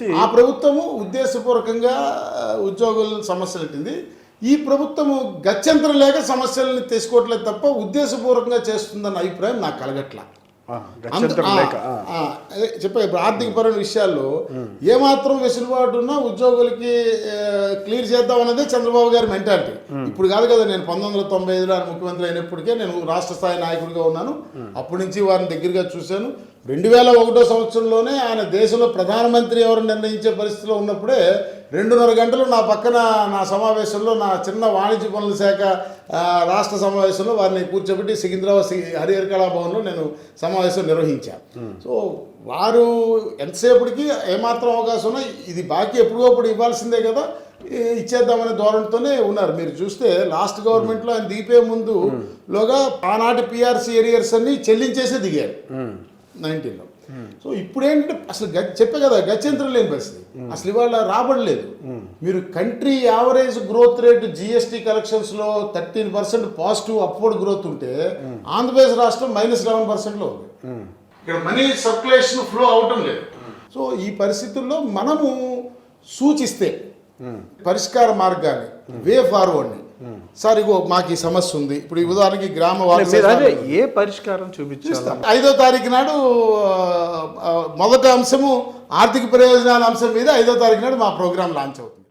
ఆ ప్రభుత్వము ఉద్దేశపూర్వకంగా ఉద్యోగుల సమస్యలు పెట్టింది ఈ ప్రభుత్వము గత్యంతరం లేక సమస్యలను తీసుకోవట్లేదు తప్ప ఉద్దేశపూర్వకంగా చేస్తుందన్న అభిప్రాయం నాకు కలగట్ల. చెప్పే ఇప్పుడు ఆర్థికపరమైన విషయాల్లో ఏమాత్రం వెసులుబాటు ఉన్నా ఉద్యోగులకి క్లియర్ చేద్దాం అన్నదే చంద్రబాబు గారి మెంటాలిటీ. ఇప్పుడు కాదు కదా నేను పంతొమ్మిది వందల తొంభై ఐదులో ముఖ్యమంత్రి అయినప్పటికే నేను రాష్ట్ర స్థాయి నాయకుడిగా ఉన్నాను. అప్పటి నుంచి వారిని దగ్గరగా చూశాను. రెండు వేల ఒకటో సంవత్సరంలోనే ఆయన దేశంలో ప్రధానమంత్రి ఎవరు నిర్ణయించే పరిస్థితిలో ఉన్నప్పుడే రెండున్నర గంటలు నా పక్కన నా సమావేశంలో నా చిన్న వాణిజ్య పనుల శాఖ రాష్ట్ర సమావేశంలో వారిని కూర్చోబెట్టి సికింద్రాబాద్ హరిహర కళాభవన్లో నేను సమావేశం నిర్వహించాను సో వారు ఎంతసేపటికి ఏమాత్రం అవకాశం ఉన్నా ఇది బాకీ ఎప్పుడోప్పుడు ఇవ్వాల్సిందే కదా ఇచ్చేద్దామనే ధోరణితోనే ఉన్నారు. మీరు చూస్తే లాస్ట్ గవర్నమెంట్లో ఆయన దిగిపోయే ముందు లోగా ఆనాటి పిఆర్సీ ఏరియర్స్ అన్ని చెల్లించేసే దిగారు. నైన్టీన్లో. సో ఇప్పుడు ఏంటంటే అసలు చెప్పే కదా గత్యంతరం లేని పరిస్థితి. అసలు ఇవాళ రాబడలేదు. మీరు country average growth rate GST కలెక్షన్స్లో thirteen percent positive upward growth ఉంటే ఆంధ్రప్రదేశ్ రాష్ట్రం మైనస్ లెవెన్ పర్సెంట్లో ఉంది. ఇక్కడ మనీ సర్క్యులేషన్ ఫ్లో అవటం లేదు. సో ఈ పరిస్థితుల్లో మనము సూచిస్తే పరిష్కార మార్గాన్ని వే ఫార్వర్డ్ని సార్ ఇగో మాకు ఈ సమస్య ఉంది. ఇప్పుడు ఈ ఉదాహరణకి గ్రామ అదే ఏ పరిష్కారం చూపించాలి. ఐదో తారీఖు నాడు మొదటి అంశము ఆర్థిక ప్రయోజనాల అంశం మీద ఐదో తారీఖు నాడు మా ప్రోగ్రాం లాంచ్ అవుతుంది.